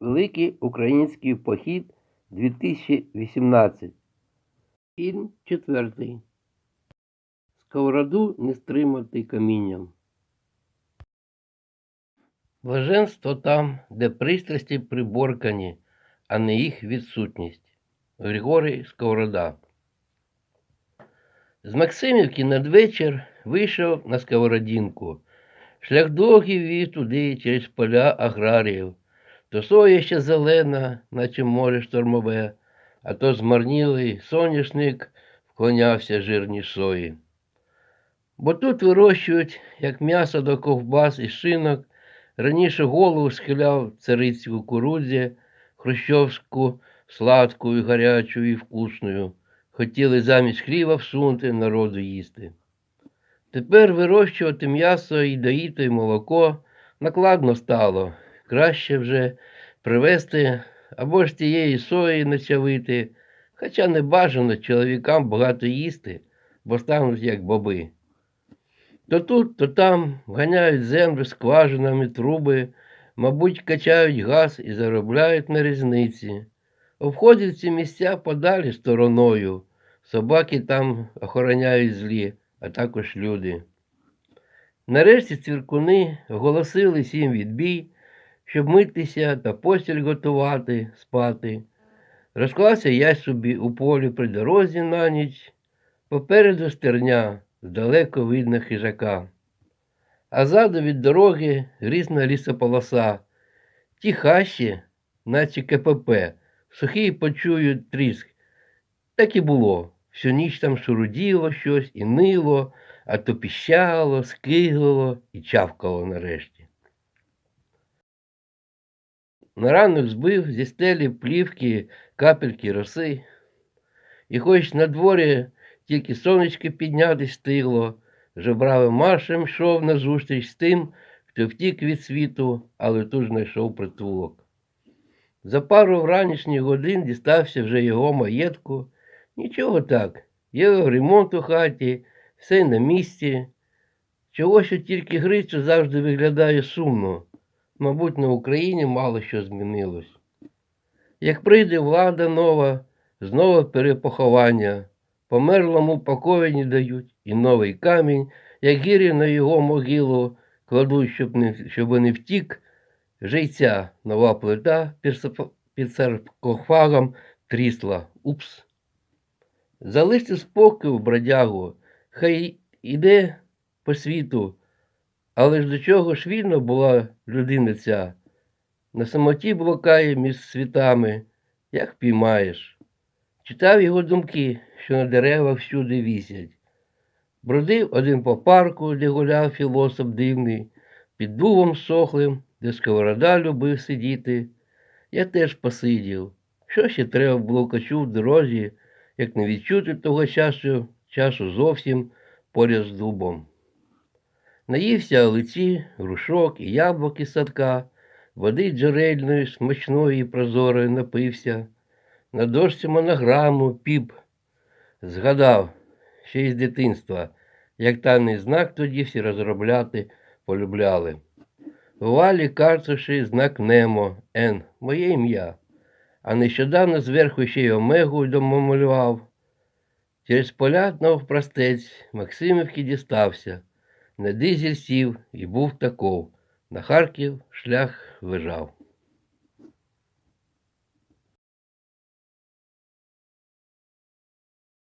Великий український похід 2018. Фільм четвертий. Сковороду не стримати камінням. Блаженство там, де пристрасті приборкані, а не їх відсутність. Григорій Сковорода. З Максимівки надвечір вийшов на сковородінку. Шлях довгий вів туди через поля аграріїв. То соя ще зелена, наче море штормове, а то змарнілий соняшник вклонявся жирній сої. Бо тут вирощують, як м'ясо до ковбас і шинок, раніше голову схиляв цариць кукурудзі, хрущовську, сладкою, гарячою і вкусною. Хотіли замість хліба всунути народу їсти. Тепер вирощувати м'ясо і доїти й молоко накладно стало. Краще вже привезти або ж тієї сої начавити, хоча не бажано чоловікам багато їсти, бо стануть як боби. То тут, то там ганяють землю скважинами труби, мабуть, качають газ і заробляють на різниці. Обходять ці місця подалі стороною. Собаки там охороняють злі, а також люди. Нарешті цвіркуни оголосили всім відбій, щоб митися та постіль готувати, спати. Розклався я собі у полі при дорозі на ніч, попереду стерня, здалеко видно хижака. А ззаду від дороги грізна лісополоса. Ті хащі, наче КПП, сухі почують тріск. Так і було. Всю ніч там шуруділо щось і нило, а то піщало, скиглило і чавкало нарешті. На ранок збив зі стелі плівки капельки роси, і хоч на дворі тільки сонечко піднятись стигло, жебравим маршем йшов назустріч з тим, хто втік від світу, але тут знайшов притулок. За пару вранішніх годин дістався вже його маєтку. Нічого так, є ремонт у хаті, все на місці. Чого що тільки Грицю завжди виглядає сумно. Мабуть, на Україні мало що змінилось. Як прийде влада нова, знову перепоховання, померлому покою дають і новий камінь, як гірі на його могилу кладуть, щоб не, щоб не втік, жийця нова плита під саркофагом трісла. Упс. Залиште спокою, бродягу, хай іде по світу, але ж до чого ж вільно була людина ця? На самоті блукає між світами, як піймаєш. Читав його думки, що на деревах всюди вісять. Бродив один по парку, де гуляв філософ дивний, під дубом сохлим, де сковорода любив сидіти. Я теж посидів. Що ще треба було качу в дорозі, як не відчути того часу, часу зовсім поряд з дубом. Наївся лиці, грушок і яблук із садка, води джерельної, смачної і прозорої напився. На дошці монограму піп згадав ще із дитинства, як таний знак тоді всі розробляти полюбляли. Валі карцуші знак Немо, Н, моє ім'я. А нещодавно зверху ще й омегу домалював. Через поля навпростець Максимівки дістався. На дизель сів і був таков. На Харків шлях лежав.